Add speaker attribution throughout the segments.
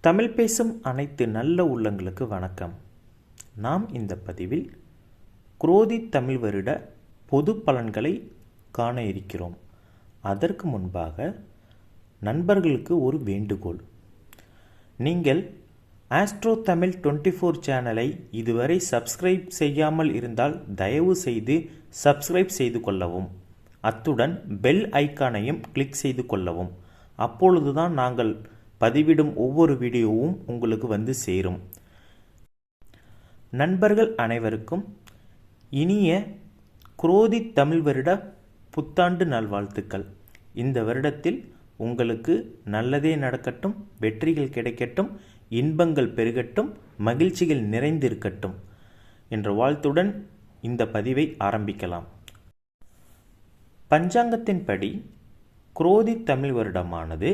Speaker 1: தமிழ் பேசும் அனைத்து நல்ல உள்ளங்களுக்கு வணக்கம். நாம் இந்த பதிவில் குரோதி தமிழ் வருட பொது பலன்களை காண இருக்கிறோம். அதற்கு முன்பாக நண்பர்களுக்கு ஒரு வேண்டுகோள். நீங்கள் ஆஸ்ட்ரோ தமிழ் டுவெண்ட்டி ஃபோர் சேனலை இதுவரை சப்ஸ்கிரைப் செய்யாமல் இருந்தால் தயவு செய்து சப்ஸ்கிரைப் செய்து கொள்ளவும். அத்துடன் பெல் ஐக்கானையும் கிளிக் செய்து கொள்ளவும். அப்பொழுதுதான் நாங்கள் பதிவிடும் ஒவ்வொரு வீடியோவும் உங்களுக்கு வந்து சேரும். நண்பர்கள் அனைவருக்கும் இனிய குரோதி தமிழ் வருட புத்தாண்டு நல்வாழ்த்துக்கள். இந்த வருடத்தில் உங்களுக்கு நல்லதே நடக்கட்டும் வெற்றிகள் கிடைக்கட்டும். இன்பங்கள் பெருகட்டும் மகிழ்ச்சிகள் நிறைந்திருக்கட்டும் என்ற வாழ்த்துடன் இந்த பதிவை ஆரம்பிக்கலாம். பஞ்சாங்கத்தின்படி குரோதி தமிழ் வருடமானது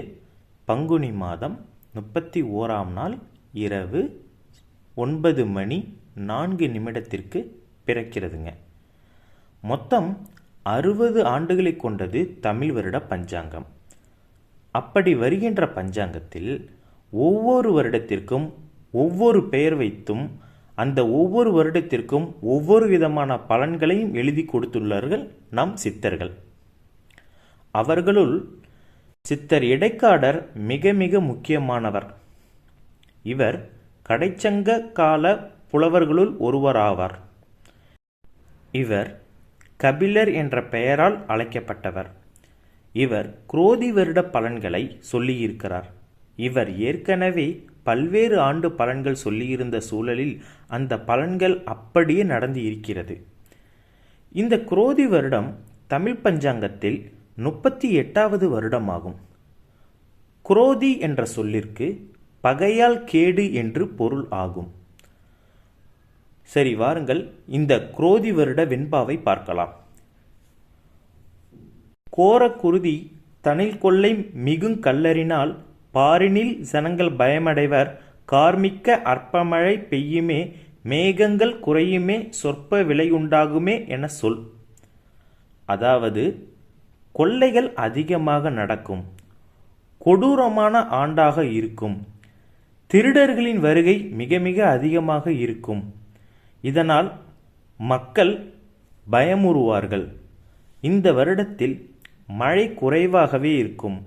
Speaker 1: பங்குனி மாதம் முப்பத்தி ஓராம் நாள் இரவு ஒன்பது மணி நான்கு நிமிடத்திற்கு பிறக்கிறதுங்க. மொத்தம் அறுபது ஆண்டுகளை கொண்டது தமிழ் வருட பஞ்சாங்கம். அப்படி வருகின்ற பஞ்சாங்கத்தில் ஒவ்வொரு வருடத்திற்கும் ஒவ்வொரு பெயர் வைத்தும் அந்த ஒவ்வொரு வருடத்திற்கும் ஒவ்வொரு விதமான பலன்களையும் எழுதி கொடுத்துள்ளார்கள் நம் சித்தர்கள். அவர்களுள் சித்தர் இடைக்காடர் மிக மிக முக்கியமானவர். இவர் கடைச்சங்க கால புலவர்களுள் ஒருவராவார் இவர் கபிலர் என்ற பெயரால் அழைக்கப்பட்டவர். இவர் குரோதி வருட பலன்களை சொல்லியிருக்கிறார். இவர் ஏற்கனவே பல்வேறு ஆண்டு பலன்கள் சொல்லியிருந்த சூழலில் அந்த பலன்கள் அப்படியே நடந்து இருக்கிறது. இந்த குரோதி வருடம் தமிழ் பஞ்சாங்கத்தில் முப்பத்தி எட்டாவது வருடமாகும். குரோதி என்ற சொல்லிற்கு பகையால் கேடு என்று பொருள் ஆகும். சரி வாருங்கள் இந்த குரோதி வருட வெண்பாவை பார்க்கலாம். கோர குருதி தனில் கொள்ளை மிகுங் கல்லறினால் பாரினில் ஜனங்கள் பயமடைவர். கார்மிக்க அற்பமழை பெய்யுமே மேகங்கள் குறையுமே சொற்ப விலையுண்டாகுமே என சொல். அதாவது கொள்ளைகள் அதிகமாக நடக்கும். கொடூரமான ஆண்டாக இருக்கும். திருடர்களின் வருகை மிக மிக அதிகமாக இருக்கும். இதனால் மக்கள் பயமுறுவார்கள். இந்த வருடத்தில் மழை குறைவாகவே இருக்கும்.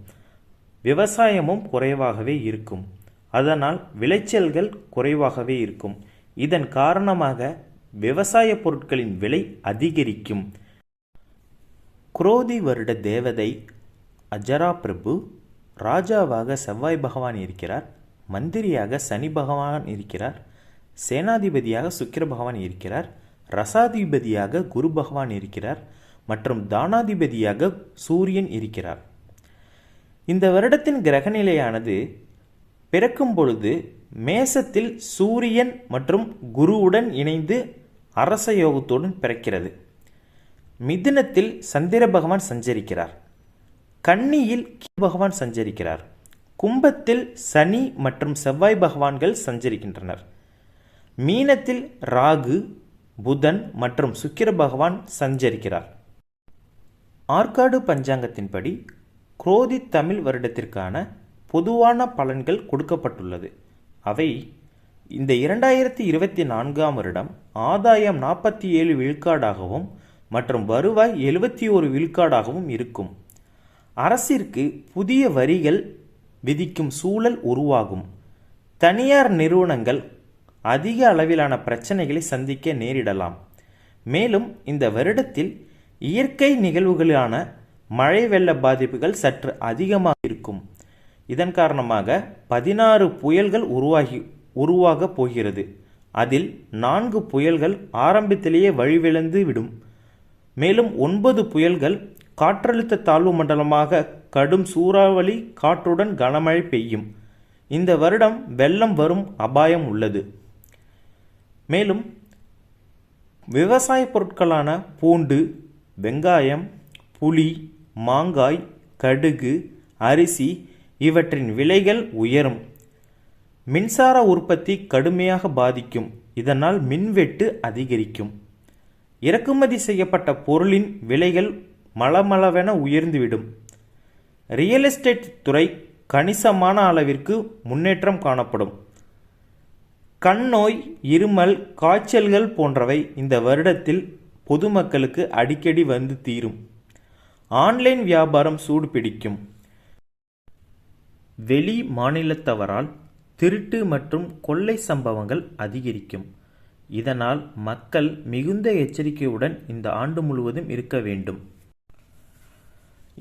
Speaker 1: விவசாயமும் குறைவாகவே இருக்கும். அதனால் விளைச்சல்கள் குறைவாகவே இருக்கும். இதன் காரணமாக விவசாய பொருட்களின் விலை அதிகரிக்கும். குரோதி வருட தேவதை அஜரா பிரபு ராஜாவாக செவ்வாய் பகவான் இருக்கிறார். மந்திரியாக சனி பகவான் இருக்கிறார். சேனாதிபதியாக சுக்கிர பகவான் இருக்கிறார். ரசாதிபதியாக குரு பகவான் இருக்கிறார். மற்றும் தானாதிபதியாக சூரியன் இருக்கிறார். இந்த வருடத்தின் கிரகநிலையானது பிறக்கும் பொழுது மேசத்தில் சூரியன் மற்றும் குருவுடன் இணைந்து அரச யோகத்துடன் பிறக்கிறது. மிதுனத்தில் சந்திர பகவான் சஞ்சரிக்கிறார். கன்னியில் பகவான் சஞ்சரிக்கிறார். கும்பத்தில் சனி மற்றும் செவ்வாய் பகவான்கள் சஞ்சரிக்கின்றனர். மீனத்தில் ராகு புதன் மற்றும் சுக்கிர பகவான் சஞ்சரிக்கிறார். ஆற்காடு பஞ்சாங்கத்தின்படி குரோதி தமிழ் வருடத்திற்கான பொதுவான பலன்கள் கொடுக்கப்பட்டுள்ளது. அவை இந்த இரண்டாயிரத்தி இருபத்தி நான்காம் வருடம் ஆதாயம் நாற்பத்தி ஏழு விழுக்காடாகவும் மற்றும் வருவாய் எழுபத்தி ஒரு விழுக்காடாகவும் இருக்கும். அரசிற்கு புதிய வரிகள் விதிக்கும் சூழல் உருவாகும். தனியார் நிறுவனங்கள் அதிக அளவிலான பிரச்சனைகளை சந்திக்க நேரிடலாம். மேலும் இந்த வருடத்தில் இயற்கை நிகழ்வுகளான மழை வெள்ள பாதிப்புகள் சற்று அதிகமாக இருக்கும். இதன் காரணமாக பதினாறு புயல்கள் உருவாகி உருவாகப் போகிறது. அதில் நான்கு புயல்கள் ஆரம்பத்திலேயே வழிவிழந்து விடும். மேலும் ஒன்பது புயல்கள் காற்றழுத்த தாழ்வு மண்டலமாக கடும் சூறாவளி காற்றுடன் கனமழை பெய்யும். இந்த வருடம் வெள்ளம் வரும் அபாயம் உள்ளது. மேலும் விவசாய பொருட்களான பூண்டு வெங்காயம் புளி மாங்காய் கடுகு அரிசி இவற்றின் விலைகள் உயரும். மின்சார உற்பத்தி கடுமையாக பாதிக்கும். இதனால் மின்வெட்டு அதிகரிக்கும். இறக்குமதி செய்யப்பட்ட பொருளின் விலைகள் மளமளவென உயர்ந்துவிடும். ரியல் எஸ்டேட் துறை கணிசமான அளவிற்கு முன்னேற்றம் காணப்படும். கண் நோய் இருமல் காய்ச்சல்கள் போன்றவை இந்த வருடத்தில் பொதுமக்களுக்கு அடிக்கடி வந்து தீரும். ஆன்லைன் வியாபாரம் சூடு பிடிக்கும். வெளி மாநிலத்தவரால் திருட்டு மற்றும் கொள்ளை சம்பவங்கள் அதிகரிக்கும். இதனால் மக்கள் மிகுந்த எச்சரிக்கையுடன் இந்த ஆண்டு முழுவதும் இருக்க வேண்டும்.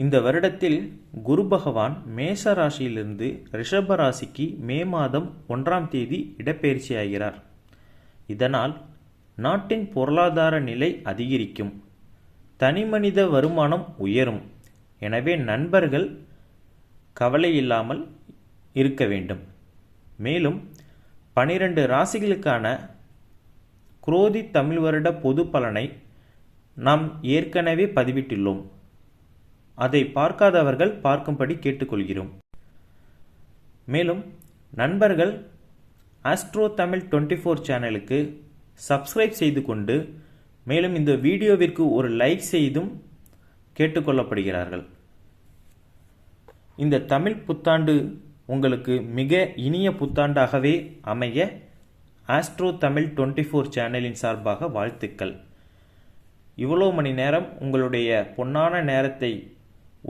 Speaker 1: இந்த வருடத்தில் குரு பகவான் மேஷ ராசியிலிருந்து ரிஷப ராசிக்கு மே மாதம் ஒன்றாம் தேதி இடப்பெயர்ச்சியாகிறார் இதனால் நாட்டின் பொருளாதார நிலை அதிகரிக்கும். தனிமனித வருமானம் உயரும். எனவே நண்பர்கள் கவலை இல்லாமல் இருக்க வேண்டும். மேலும் பனிரெண்டு ராசிகளுக்கான குரோதி தமிழ் வருட பொது பலனை நாம் ஏற்கனவே பதிவிட்டுள்ளோம். அதை பார்க்காதவர்கள் பார்க்கும்படி கேட்டுக்கொள்கிறோம். மேலும் நண்பர்கள் ஆஸ்ட்ரோ தமிழ் டுவெண்ட்டி ஃபோர் சேனலுக்கு சப்ஸ்கிரைப் செய்து கொண்டு மேலும் இந்த வீடியோவிற்கு ஒரு லைக் செய்தும் கேட்டுக்கொள்ளப்படுகிறார்கள். இந்த தமிழ் புத்தாண்டு உங்களுக்கு மிக இனிய புத்தாண்டாகவே அமைய ஆஸ்ட்ரோ தமிழ் டுவெண்ட்டி ஃபோர் சேனலின் சார்பாக வாழ்த்துக்கள். இவ்வளோ மணி நேரம் உங்களுடைய பொன்னான நேரத்தை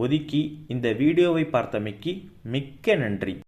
Speaker 1: ஒதுக்கி இந்த வீடியோவை பார்த்தமைக்கு மிக்க நன்றி.